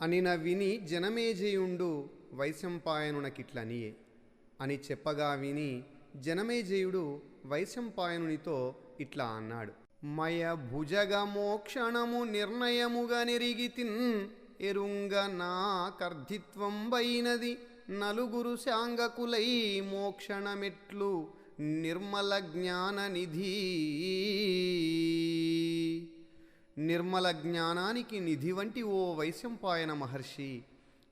అనిన విని జనమేజయుండు వైశంపాయనునకిట్లనియే. అని చెప్పగా విని జనమేజయుడు వైశంపాయనునితో ఇట్లా అన్నాడు. మయ భుజగ మోక్షణము నిర్ణయముగా నెరిగితిన్ ఎరుంగ నా కర్ధిత్వం బైనది నలుగురు శాంగకులై మోక్షణమెట్లు నిర్మల జ్ఞాన నిధి నిర్మల జ్ఞానానికి నిధి వంటి ఓ వైశంపాయన మహర్షి.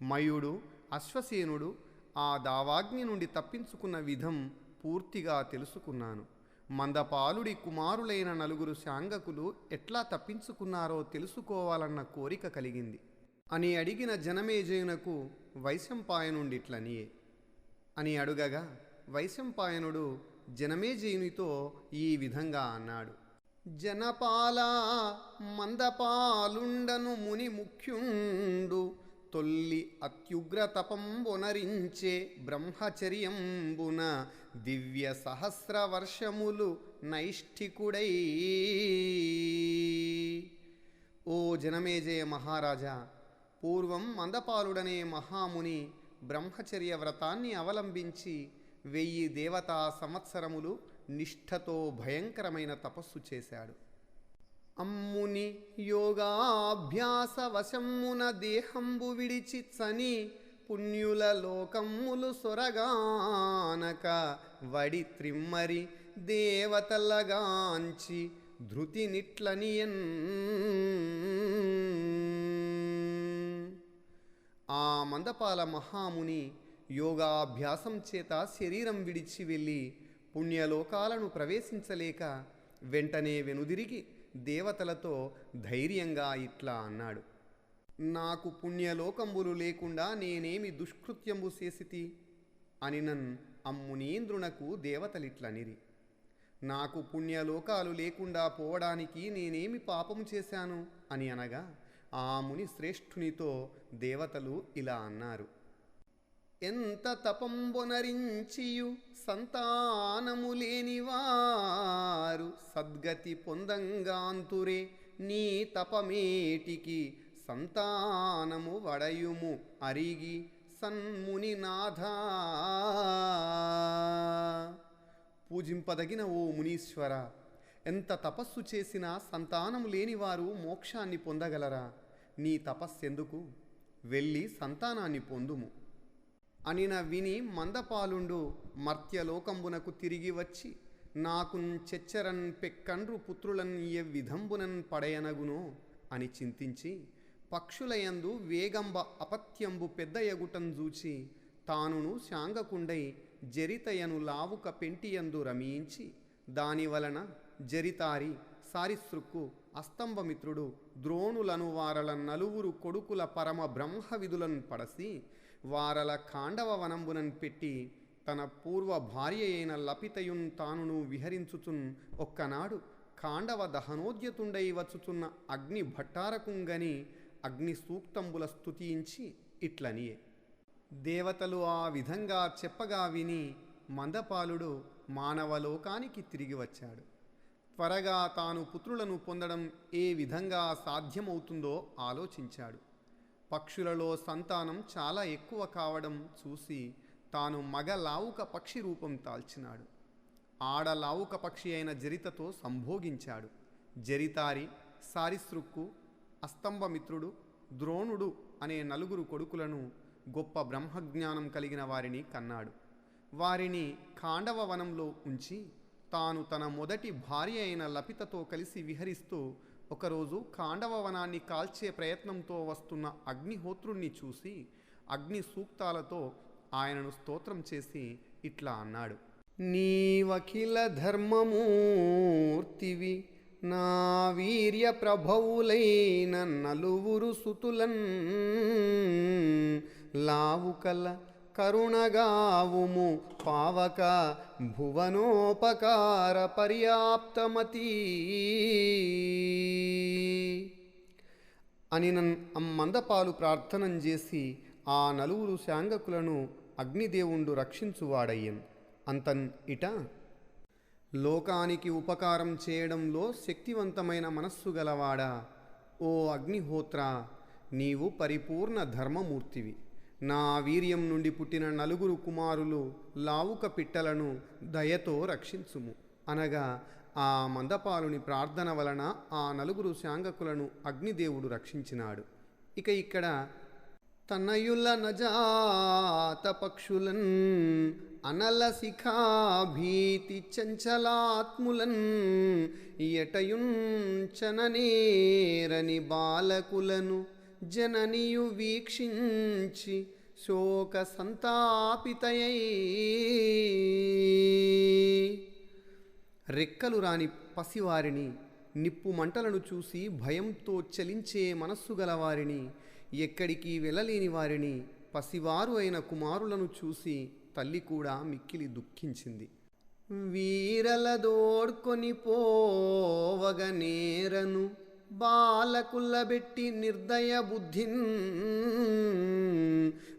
మయుడు అశ్వసేనుడు ఆ దావాగ్ని నుండి తప్పించుకున్న విధం పూర్తిగా తెలుసుకున్నాను. మందపాలుడి కుమారులైన నలుగురు శాంగకులు ఎట్లా తప్పించుకున్నారో తెలుసుకోవాలన్న కోరిక కలిగింది. అని అడిగిన జనమేజయునకు వైశంపాయనుండిట్లనియే అని అడుగగా వైశంపాయనుడు జనమేజయునితో ఈ విధంగా అన్నాడు. జనపాల మందపాలుండను ముని ముఖ్యుండు తొల్లి అత్యుగ్ర తపంబొనరించే బ్రహ్మచర్యంబున దివ్య సహస్ర వర్షములు నైష్ఠికుడై. ఓ జనమేజయ మహారాజా! పూర్వం మందపాలుడనే మహాముని బ్రహ్మచర్య వ్రతాన్ని అవలంబించి వెయ్యి దేవతా సంవత్సరములు నిష్ఠతో భయంకరమైన తపస్సు చేశాడు. అమ్ముని యోగాభ్యాస వశమ్మున దేహంబు విడిచి చని పుణ్యుల లోకమ్ములు సొరగానక వడి త్రిమ్మరి దేవతలగాంచి ధృతి నిట్లనియన్ ఆ మందపాల మహాముని యోగాభ్యాసం చేత శరీరం విడిచి వెళ్ళి పుణ్యలోకాలను ప్రవేశించలేక వెంటనే వెనుదిరిగి దేవతలతో ధైర్యంగా ఇట్లా అన్నాడు. నాకు పుణ్యలోకంబులు లేకుండా నేనేమి దుష్కృత్యంబు చేసితి? అని నన్ అమ్మునీంద్రునకు దేవతలిట్లనిరి. నాకు పుణ్యలోకాలు లేకుండా పోవడానికి నేనేమి పాపం చేశాను? అని అనగా ఆ ముని శ్రేష్ఠునితో దేవతలు ఇలా అన్నారు. ఎంత తపంబొనరించియు సంతానము లేనివారు సద్గతి పొందంగాంతురే నీ తపమేటికి సంతానము వడయుము అరిగి సన్మునినాథ పూజింపదగిన ఓ మునీశ్వర ఎంత తపస్సు చేసినా సంతానము లేనివారు మోక్షాన్ని పొందగలరా? నీ తపస్సెందుకు? వెళ్ళి సంతానాన్ని పొందుము. అనిన విని మందపాలుండు మర్త్యలోకంబునకు తిరిగి వచ్చి నాకు చెచ్చరన్ పెక్కండ్రు పుత్రులన్ ఏ విధంబునన్ పడయనగునో అని చింతించి పక్షులయందు వేగంబ అపత్యంబు పెద్దయగుటం జూచి తానును శాంగకుండై జరితయను లావుక పెంటియందు రమించి దాని వలన జరితారి సారిసృక్కు అస్తంభమిత్రుడు ద్రోణులను వారల నలుగురు కొడుకుల పరమ బ్రహ్మ విధులను పడసి వారల కాండవ వనంబునన్ పెట్టి తన పూర్వ భార్య అయిన లపితయున్ తానును విహరించుచున్ ఒక్కనాడు కాండవ దహనోద్యతుండై వచ్చుచున్న అగ్ని భట్టారకుంగని అగ్ని సూక్తంబుల స్తుతించి ఇట్లనియే. దేవతలు ఆ విధంగా చెప్పగా విని మందపాలుడు మానవలోకానికి తిరిగి వచ్చాడు. త్వరగా తాను పుత్రులను పొందడం ఏ విధంగా సాధ్యమవుతుందో ఆలోచించాడు. పక్షులలో సంతానం చాలా ఎక్కువ కావడం చూసి తాను మగ లావుక పక్షి రూపం తాల్చినాడు. ఆడ లావుక పక్షి అయిన జరితతో సంభోగించాడు. జరితారి సారిసృక్కు అస్తంభమిత్రుడు ద్రోణుడు అనే నలుగురు కొడుకులను గొప్ప బ్రహ్మజ్ఞానం కలిగిన వారిని కన్నాడు. వారిని ఖాండవ వనంలో ఉంచి తాను తన మొదటి భార్య అయిన లపితతో కలిసి విహరిస్తూ ఒకరోజు కాండవ వనాన్ని కాల్చే ప్రయత్నంతో వస్తున్న అగ్నిహోత్రుణ్ణి చూసి అగ్ని సూక్తాలతో ఆయనను స్తోత్రం చేసి ఇట్లా అన్నాడు. నీవఖిల ధర్మమూర్తివి నా వీర్య ప్రభవులైన నలువురు సుతులన్ లావుకల కరుణగావుము పావక భువనోపకార పర్యాప్తమతి. అని నన్ అమ్మందపాలు ప్రార్థనం చేసి ఆ నలుగురు శాంగకులను అగ్నిదేవుండు రక్షించువాడయ్యన్. అంతన్ ఇట లోకానికి ఉపకారం చేయడంలో శక్తివంతమైన మనస్సు గలవాడా? ఓ అగ్నిహోత్ర నీవు పరిపూర్ణ ధర్మమూర్తివి. నా వీర్యం నుండి పుట్టిన నలుగురు కుమారులు లావుక పిట్టలను దయతో రక్షించుము. అనగా ఆ మందపాలుని ప్రార్థన వలన ఆ నలుగురు శాంగకులను అగ్నిదేవుడు రక్షించినాడు. ఇక ఇక్కడ తనయుల నజాత పక్షులన్ అనల శిఖాభీతి చంచలాత్ములన్ ఎటయుంచననేరని బాలకులను జననియు వీక్షించి శోక సంతాపితయై. రెక్కలు రాని పసివారిని నిప్పు మంటలను చూసి భయంతో చలించే మనస్సు గలవారిని ఎక్కడికి వెళ్ళలేని వారిని పసివారు అయిన కుమారులను చూసి తల్లి కూడా మిక్కిలి దుఃఖించింది. వీరలదోడ్కొని పోవగ నేరను బాలకుల్లబెట్టి నిర్దయ బుద్ధిన్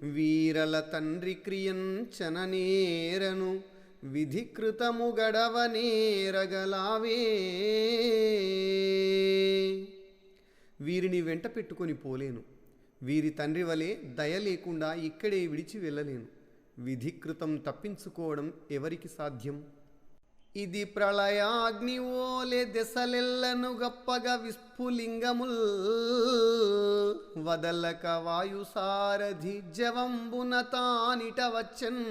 వీరల తండ్రి క్రియంచన నేరను విధికృతము గడవ నేరగలావే. వీరిని వెంట పెట్టుకొని పోలేను. వీరి తండ్రి వలె దయ లేకుండా ఇక్కడే విడిచి వెళ్ళలేను. విధికృతం తప్పించుకోవడం ఎవరికి సాధ్యం? ఇది ప్రళయాగ్ని ఓలే దెసలెల్లను గప్పగా విస్ఫులింగముల్ వదలక వాయుసారధి జవంబున తానిట వచ్చన్.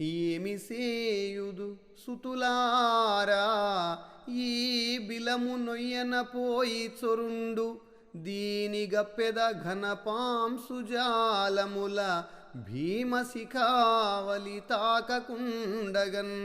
ఏమి సేయుదు సుతులారా? ఈ బిలము నొయ్యన పోయి చొరుండు. దీని గప్పెద ఘనపాంసుజాలముల భీమశిఖావలి తాకకుండగన్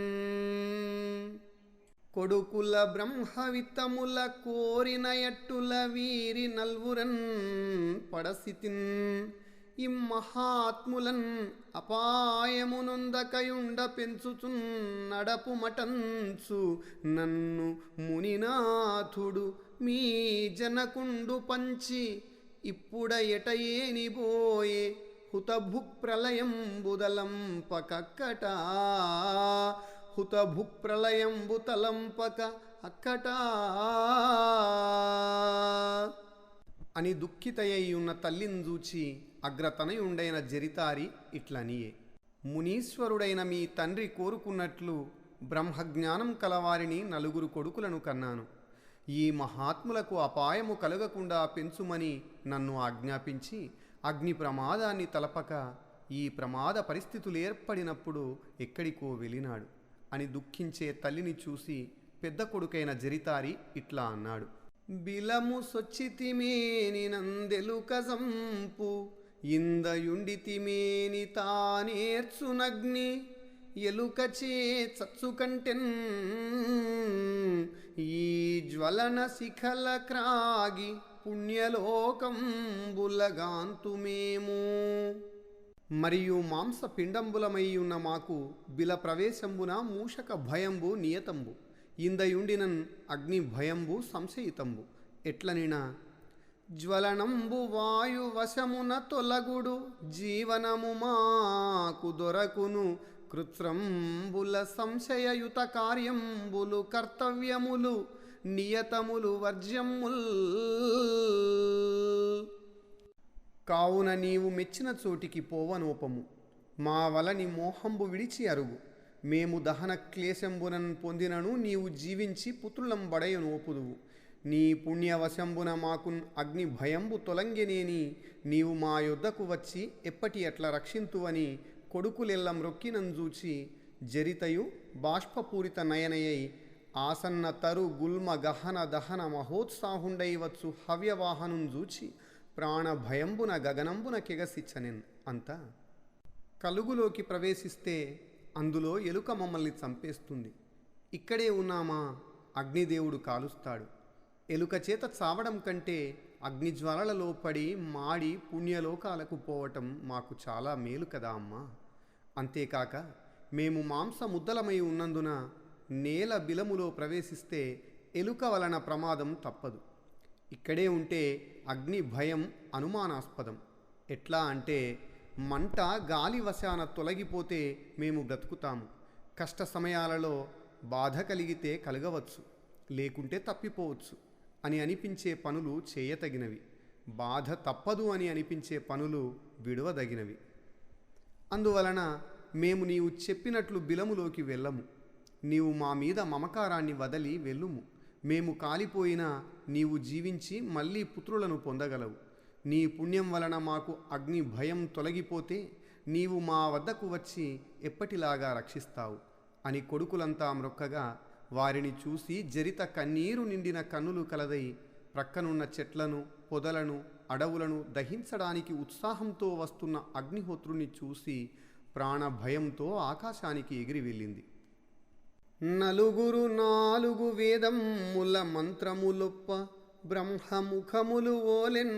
కొడుకుల బ్రహ్మవిత్తముల కోరిన ఎట్టుల వీరి నల్వురన్ పడసితిన్. ఇమ్మహాత్ములన్ అపాయమునొందకయుండ పెంచుచున్ నడపు మటంచు నన్ను మునినాథుడు మీ జనకుండు పంచి ఇప్పుడ ఎటయేనిబోయే హుతభుక్ ప్రళయంబుదలంపకక్కట హుతభుక్ ప్రళయంబుతలంపక అక్కట. అని దుఃఖితయ్యి ఉన్న తల్లిని చూచి అగ్రతనయుండైన జరితారి ఇట్లనియే. మునీశ్వరుడైన మీ తండ్రి కోరుకున్నట్లు బ్రహ్మజ్ఞానం కలవారిని నలుగురు కొడుకులను కన్నాను. ఈ మహాత్ములకు అపాయము కలగకుండా పెంచుమని నన్ను ఆజ్ఞాపించి అగ్ని ప్రమాదాన్ని తలపక ఈ ప్రమాద పరిస్థితులు ఏర్పడినప్పుడు ఎక్కడికో వెళ్ళినాడు. అని దుఃఖించే తల్లిని చూసి పెద్ద కొడుకైన జరితారి ఇట్లా అన్నాడు. బిలము సొచ్చితిమేని నందెలుక సంపు ఇందయుండితిమేని తానేర్చునగ్ని ఎలుకచే చచ్చు కంటెన్ ఈ జ్వలన శిఖల క్రాగి పుణ్యలోకంబులగాంతుమేము. మరియు మాంస ఉన్న మాకు బిల ప్రవేశంబున మూషక భయంబు నియతంబు. ఇందయుండినన్ అగ్ని భయంబు సంశయితంబు. ఎట్లనినా? జ్వలనంబు వాయు వశమున తొలగుడు జీవనము మాకు దొరకును. కృత్రంబుల సంశయయుత కార్యంబులు కర్తవ్యములు. నియతములు వర్జ్యముల్. కావున నీవు మెచ్చిన చోటికి పోవనోపము. మా వలని మోహంబు విడిచి అరుగు. మేము దహన క్లేశంబునన్ పొందినను నీవు జీవించి పుత్రులం బడయనోపుదువు నీ పుణ్యవశంబున మాకు అగ్ని భయంబు తొలంగినేని. నీవు మా యొద్దకు వచ్చి ఎప్పటి ఎట్లా రక్షింతువని కొడుకులెల్ల మ్రొక్కినంజూచి జరితయు బాష్పపూరిత నయనయై ఆసన్న తరు గుల్మ గహన దహన మహోత్సాహుండైవచ్చు హవ్యవాహనం జూచి ప్రాణ భయంబున గగనంబున కెగసిచ్చనెన్ అంతా. కలుగులోకి ప్రవేశిస్తే అందులో ఎలుక మమ్మల్ని చంపేస్తుంది. ఇక్కడే ఉన్నామా? అగ్నిదేవుడు కాలుస్తాడు. ఎలుక చేత చావడం కంటే అగ్నిజ్వాలలలో పడి మాడి పుణ్యలోకాలకు పోవటం మాకు చాలా మేలు కదా అమ్మా. అంతేకాక మేము మాంసముద్దలమై ఉన్నందున నేల బిలములో ప్రవేశిస్తే ఎలుక వలన ప్రమాదం తప్పదు. ఇక్కడే ఉంటే అగ్ని భయం అనుమానాస్పదం. ఎట్లా అంటే మంట గాలి వశాన తొలగిపోతే మేము బ్రతుకుతాము. కష్ట సమయాలలో బాధ కలిగితే కలగవచ్చు లేకుంటే తప్పిపోవచ్చు అని అనిపించే పనులు చేయతగినవి. బాధ తప్పదు అని అనిపించే పనులు విడవదగినవి. అందువలన మేము నీవు చెప్పినట్లు బిలములోకి వెళ్ళము. నీవు మా మీద మమకారాన్ని వదలి వెళ్ళుము. మేము కాలిపోయినా నీవు జీవించి మళ్ళీ పుత్రులను పొందగలవు. నీ పుణ్యం వలన మాకు అగ్ని భయం తొలగిపోతే నీవు మా వద్దకు వచ్చి ఎప్పటిలాగా రక్షిస్తావు అని కొడుకులంతా మ్రొక్కగా వారిని చూసి జరిత కన్నీరు నిండిన కన్నులు కలదై ప్రక్కనున్న చెట్లను పొదలను అడవులను దహించడానికి ఉత్సాహంతో వస్తున్న అగ్నిహోత్రుని చూసి ప్రాణ భయంతో ఆకాశానికి ఎగిరి వెళ్ళింది. నలుగురు నాలుగు వేదముల మంత్రములొప్ప బ్రహ్మముఖములు ఓలెన్.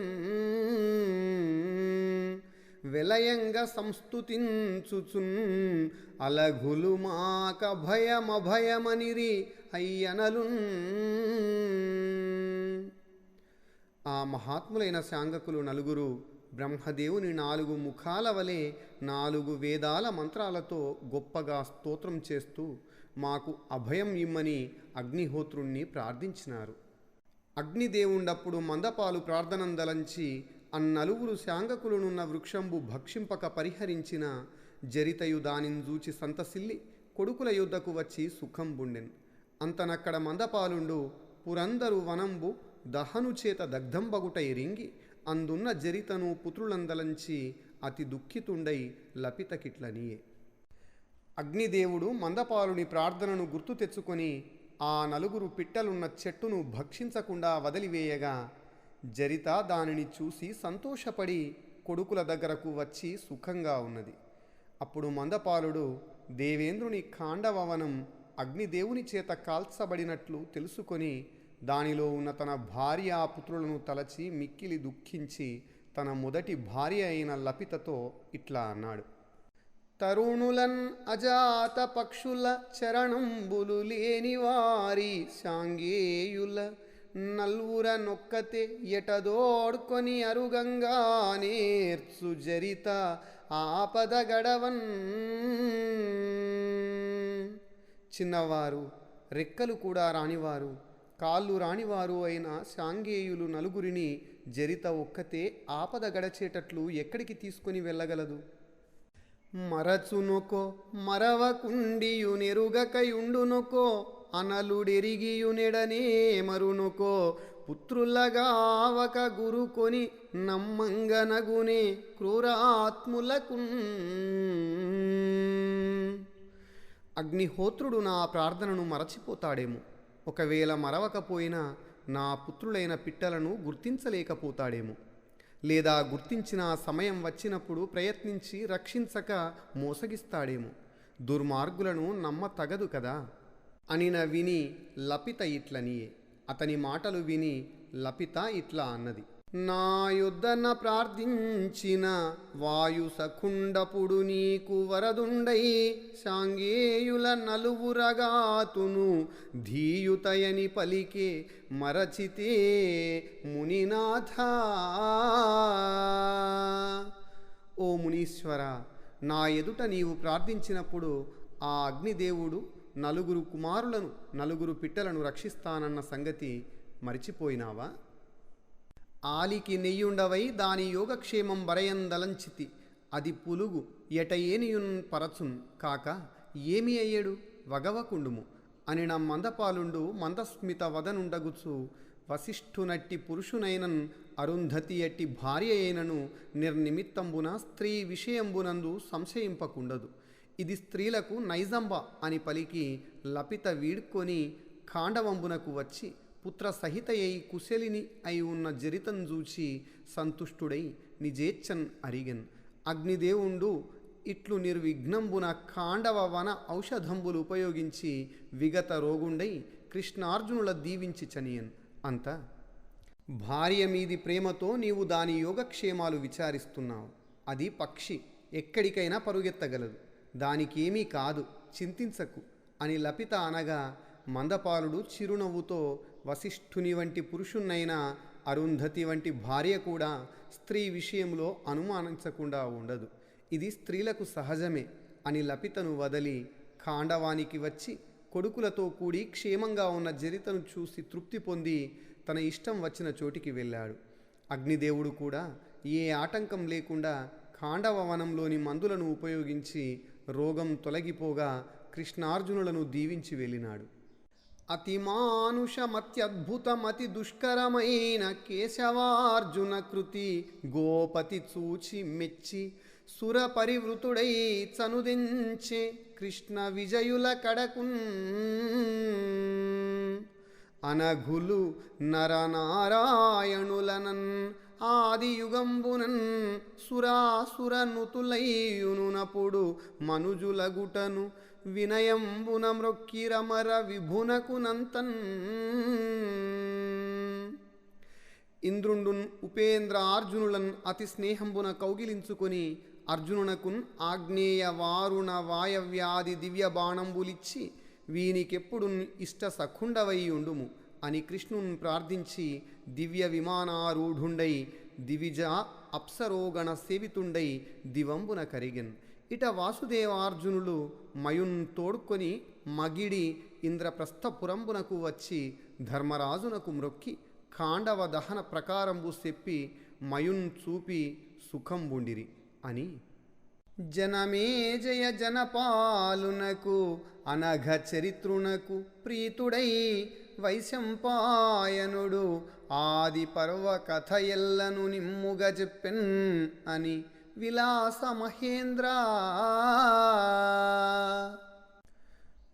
విలయంగా సంస్తుతించుచున్ అలఘులు మాక భయమభయమనిరి అయ్యనలున్. ఆ మహాత్ములైన శాంగకులు నలుగురు బ్రహ్మదేవుని నాలుగు ముఖాల వలె నాలుగు వేదాల మంత్రాలతో గొప్పగా స్తోత్రం చేస్తూ మాకు అభయం ఇమ్మని అగ్నిహోత్రుణ్ణి ప్రార్థించినారు. అగ్నిదేవుండప్పుడు మందపాలు ప్రార్థనందలంచి అన్నలుగురు శాంగకులునున్న వృక్షంబు భక్షింపక పరిహరించిన జరితయు దానిని చూచి సంతసిల్లి కొడుకుల యుద్ధకు వచ్చి సుఖంబుండెన్ అంతనక్కడ మందపాలుండు పురందరు వనంబు దహను చేత దగ్ధంబగుట ఎరింగి అందున్న జరితను పుత్రులందలంచి అతి దుఃఖితుండై లపితకిట్లనియే. అగ్నిదేవుడు మందపాలుని ప్రార్థనను గుర్తు తెచ్చుకొని ఆ నలుగురు పిట్టలున్న చెట్టును భక్షించకుండా వదిలివేయగా జరిత దానిని చూసి సంతోషపడి కొడుకుల దగ్గరకు వచ్చి సుఖంగా ఉన్నది. అప్పుడు మందపాలుడు దేవేంద్రుని కాండవవనం అగ్నిదేవుని చేత కాల్చబడినట్లు తెలుసుకొని దానిలో ఉన్న తన భార్య పుత్రులను తలచి మిక్కిలి దుఃఖించి తన మొదటి భార్య అయిన లపితతో ఇట్లా అన్నాడు. తరుణులన్ అజాత పక్షుల చరణంబులు లేని వారి శాంగేయుల నల్వుర నొక్కతే ఎటదోడ్కొని అరుగంగా నేర్చు జరిత ఆపద గడవన్. చిన్నవారు రెక్కలు కూడా రానివారు కాళ్ళు రానివారు అయిన శాంగేయులు నలుగురిని జరిత ఒక్కతే ఆపద గడచేటట్లు ఎక్కడికి తీసుకొని వెళ్ళగలదు? మరచునొకో మరవకుండియు నెరుగకయుండునొకో అనలుడెరిగియునెడనే మరునొకో పుత్రులగావక గురుకొని నమ్మంగనగునే క్రూరాత్ములకు అగ్నిహోత్రుడు నా ప్రార్థనను మరచిపోతాడేమో ఒకవేళ మరవకపోయినా నా పుత్రులైన పిట్టలను గుర్తించలేకపోతాడేమో. లేదా గుర్తించిన సమయం వచ్చినప్పుడు ప్రయత్నించి రక్షించక మోసగిస్తాడేమో. దుర్మార్గులను నమ్మ తగదు కదా? అనిన విని లపిత ఇట్లనియే. అతని మాటలు విని లపిత ఇట్లా అన్నది. నా యుద్ధన ప్రార్థించిన వాయు సఖుండపుడు నీకు వరదుండై సాంగేయుల నలువురగాతును ధీయుతయని పలికే మరచితే మునినాథ. ఓ మునీశ్వర నా ఎదుట నీవు ప్రార్థించినప్పుడు ఆ అగ్నిదేవుడు నలుగురు కుమారులను నలుగురు పిట్టలను రక్షిస్తానన్న సంగతి మరిచిపోయినావా? ఆలికి నెయ్యుండవై దాని యోగక్షేమం వరయందలంచితి అది పులుగు ఎటయేనియున్ పరచున్ కాక ఏమి అయ్యేడు? వగవకుండుము. అని నా మందపాలుండు మందస్మిత వదనుండగుచు వశిష్ఠునట్టి పురుషునైనన్ అరుంధతి అట్టి భార్య అయినను నిర్నిమిత్తంబున స్త్రీ విషయంబునందు సంశయింపకుండదు. ఇది స్త్రీలకు నైజంబ అని పలికి లపిత వీడ్కొని ఖాండవంబునకు వచ్చి పుత్ర సహితయై కుశలిని అయి ఉన్న జరితం చూచి సంతుష్టుడై నిజేచ్చన్ అరిగన్ అగ్నిదేవుండు ఇట్లు నిర్విఘ్నంబున కాండవ వన ఔషధంబులు ఉపయోగించి విగత రోగుండై కృష్ణార్జునుల దీవించి చనియన్. అంత. భార్య మీది ప్రేమతో నీవు దాని యోగక్షేమాలు విచారిస్తున్నావు. అది పక్షి ఎక్కడికైనా పరుగెత్తగలదు. దానికేమీ కాదు చింతించకు అని లపిత అనగా మందపాలుడు చిరునవ్వుతో వశిష్ఠుని వంటి పురుషున్నైనా అరుంధతి వంటి భార్య కూడా స్త్రీ విషయంలో అనుమానించకుండా ఉండదు. ఇది స్త్రీలకు సహజమే అని లపితను వదలి ఖాండవానికి వచ్చి కొడుకులతో కూడి క్షేమంగా ఉన్న జరితను చూసి తృప్తి పొంది తన ఇష్టం వచ్చిన చోటికి వెళ్ళాడు. అగ్నిదేవుడు కూడా ఏ ఆటంకం లేకుండా ఖాండవ వనంలోని మందులను ఉపయోగించి రోగం తొలగిపోగా కృష్ణార్జునులను దీవించి వెళ్ళినాడు. అతిమానుషమత్యద్భుతమతి దుష్కరమైన కేశవార్జున కృతి గోపతి చూచి మెచ్చి సుర పరివృతుడై చనుదించే కృష్ణ విజయుల కడకున్. అనఘులు నరనారాయణులనన్ ఆదియుగంబునన్ సురాసురనుతులయ్యునునప్పుడు మనుజులగుటను వినయంబున మ్రొక్కిరమర విభునకునంతన్. ఇంద్రుండున్ ఉపేంద్ర అర్జునులన్ అతి స్నేహంబున కౌగిలించుకొని అర్జునునకున్ ఆగ్నేయ వారుణ వాయవ్యాది దివ్య బాణంబులిచ్చి వీనికెప్పుడు ఇష్ట సఖుండవయ్యుండుము ఉండుము. అని కృష్ణున్ ప్రార్థించి దివ్య విమానారూఢుండై దివిజ అప్సరోగణ సేవితుండై దివంబున కరిగిన్. ఇట వాసుదేవార్జునులు మయున్ తోడుకొని మగిడి ఇంద్రప్రస్థపురంబునకు వచ్చి ధర్మరాజునకు మ్రొక్కి కాండవ దహన ప్రకారంబు చెప్పి మయున్ చూపి సుఖంబుండిరి అని. జనమే జయ జనపాలునకు అనఘ చరిత్రునకు ప్రీతుడై వైశంపాయనుడు ఆది పర్వ కథ ఎల్లను నిమ్ముగ చెప్పెన్ అని విలాస మహేంద్ర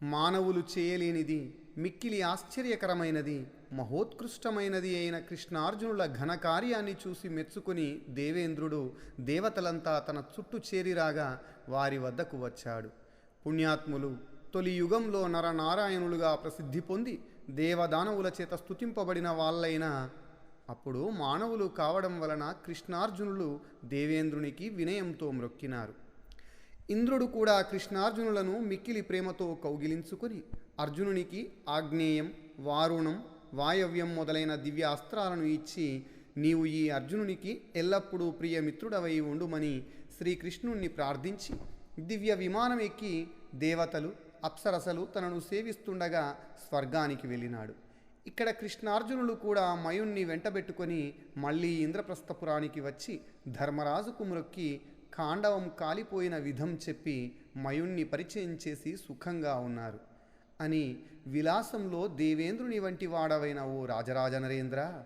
మానవులు చేయలేనిది మిక్కిలి ఆశ్చర్యకరమైనది మహోత్కృష్టమైనది అయిన కృష్ణార్జునుల ఘనకార్యాన్ని చూసి మెచ్చుకుని దేవేంద్రుడు దేవతలంతా తన చుట్టూ చేరిరాగా వారి వద్దకు వచ్చాడు. పుణ్యాత్ములు తొలి యుగంలో నరనారాయణులుగా ప్రసిద్ధి పొంది దేవదానవుల చేత స్తుతింపబడిన వాళ్ళైన అప్పుడు మానవులు కావడం వలన కృష్ణార్జునులు దేవేంద్రునికి వినయంతో మ్రొక్కినారు. ఇంద్రుడు కూడా కృష్ణార్జునులను మిక్కిలి ప్రేమతో కౌగిలించుకొని అర్జునునికి ఆగ్నేయం వారుణం వాయవ్యం మొదలైన దివ్య అస్త్రాలను ఇచ్చి నీవు ఈ అర్జునునికి ఎల్లప్పుడూ ప్రియమిత్రుడవై ఉండుమని శ్రీకృష్ణుణ్ణి ప్రార్థించి దివ్య విమానం ఎక్కి దేవతలు అప్సరసలు తనను సేవిస్తుండగా స్వర్గానికి వెళ్ళినాడు. ఇక్కడ కృష్ణార్జునులు కూడా మయుణ్ణి వెంటబెట్టుకొని మళ్ళీ ఇంద్రప్రస్థపురానికి వచ్చి ధర్మరాజుకు మొక్కి కాండవం కాలిపోయిన విధం చెప్పి మయుణ్ణి పరిచయం చేసి సుఖంగా ఉన్నారు. అని విలాసంలో దేవేంద్రుని వంటి వాడవైన ఓ రాజరాజ నరేంద్ర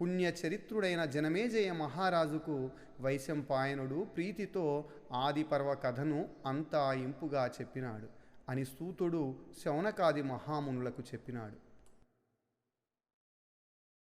పుణ్యచరిత్రుడైన జనమేజయ మహారాజుకు వైశంపాయనుడు ప్రీతితో ఆదిపర్వ కథను అంతా ఇంపుగా చెప్పినాడు. అని సూతుడు శౌనకాది మహామునులకు చెప్పినాడు.